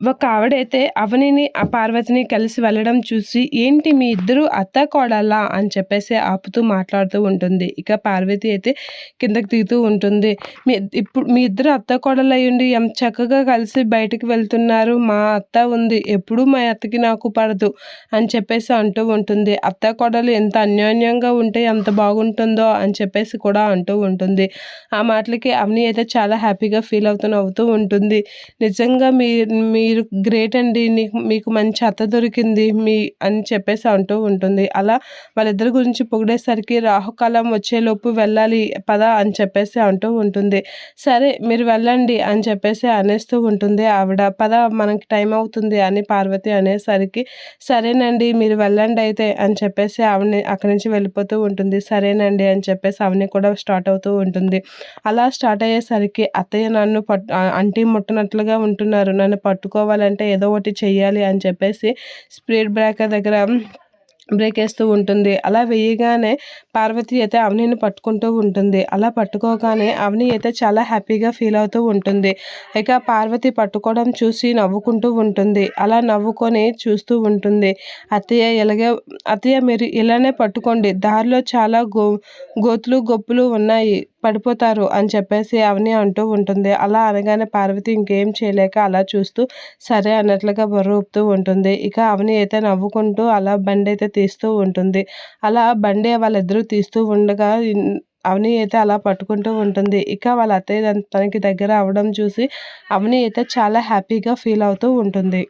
ఒక ఆవిడైతే అవనిని ఆ పార్వతిని కలిసి వెళ్ళడం చూసి ఏంటి మీ ఇద్దరు అత్త కోడలా? అని చెప్పేసి ఆపుతూ మాట్లాడుతూ ఉంటుంది. ఇక పార్వతి అయితే కిందకి దిగుతూ ఉంటుంది. మీ ఇప్పుడు మీ ఇద్దరు అత్త కోడలు అయ్యండి ఎంత చక్కగా కలిసి బయటకు వెళ్తున్నారు. మా అత్త ఉంది. ఎప్పుడు మా అత్తకి నాకు పడదు. అని చెప్పేసి అంటూ ఉంటుంది. అత్త కోడలు ఎంత అన్యోన్యంగా ఉంటే ఎంత బాగుంటుందో? అని చెప్పేసి కూడా అంటూ ఉంటుంది. ఆ మాటలకి అవని అయితే చాలా హ్యాపీగా ఫీల్ అవుతూ నవ్వుతూ ఉంటుంది. నిజంగా మీ మీ మీరు గ్రేట్ అండి నీకు మీకు మంచి అత్త దొరికింది మీ అని చెప్పేసి అంటూ ఉంటుంది. అలా వాళ్ళిద్దరి గురించి పొగిడేసరికి రాహుకాలం వచ్చేలోపు వెళ్ళాలి పద అని చెప్పేసి అంటూ ఉంటుంది. సరే మీరు వెళ్ళండి అని చెప్పేసి అనేస్తూ ఉంటుంది. ఆవిడ పద మనకి టైం అవుతుంది అని పార్వతి అనేసరికి సరేనండి మీరు వెళ్ళండి అయితే అని చెప్పేసి ఆవిడని అక్కడి నుంచి వెళ్ళిపోతూ ఉంటుంది. సరేనండి అని చెప్పేసి ఆవిడని కూడా స్టార్ట్ అవుతూ ఉంటుంది. అలా స్టార్ట్ అయ్యేసరికి అత్తయ్య నన్ను పట్టు అంటీ ముట్టనట్లుగా ఉంటున్నారు. నన్ను పట్టుకో పట్టుకోవాలంటే ఏదో ఒకటి చెయ్యాలి అని చెప్పేసి స్పీడ్ బ్రేకర్ దగ్గర బ్రేక్ వేస్తూ ఉంటుంది. అలా వేయగానే పార్వతి అయితే అవనిని పట్టుకుంటూ ఉంటుంది. అలా పట్టుకోగానే అవని అయితే చాలా హ్యాపీగా ఫీల్ అవుతూ ఉంటుంది. ఇక పార్వతి పట్టుకోవడం చూసి నవ్వుకుంటూ ఉంటుంది. అలా నవ్వుకొని చూస్తూ ఉంటుంది. అత్తయ్య ఇలాగే అత్తయ్య మీరు ఇలానే పట్టుకోండి. దారిలో చాలా గో గోతులు గొప్పులు ఉన్నాయి. పడిపోతారు అని చెప్పేసి అవని అంటూ ఉంటుంది. అలా అనగానే పార్వతి ఇంకేం చేయలేక అలా చూస్తూ సరే అన్నట్లుగా బొర్ర ఉంటుంది. ఇక అవని అయితే నవ్వుకుంటూ అలా బండి అయితే తీస్తూ ఉంటుంది. అలా బండి వాళ్ళిద్దరూ తీస్తూ ఉండగా అవని అయితే అలా పట్టుకుంటూ ఉంటుంది. ఇక వాళ్ళ అత్తయ్య తనకి దగ్గర అవడం చూసి అవని అయితే చాలా హ్యాపీగా ఫీల్ అవుతూ ఉంటుంది.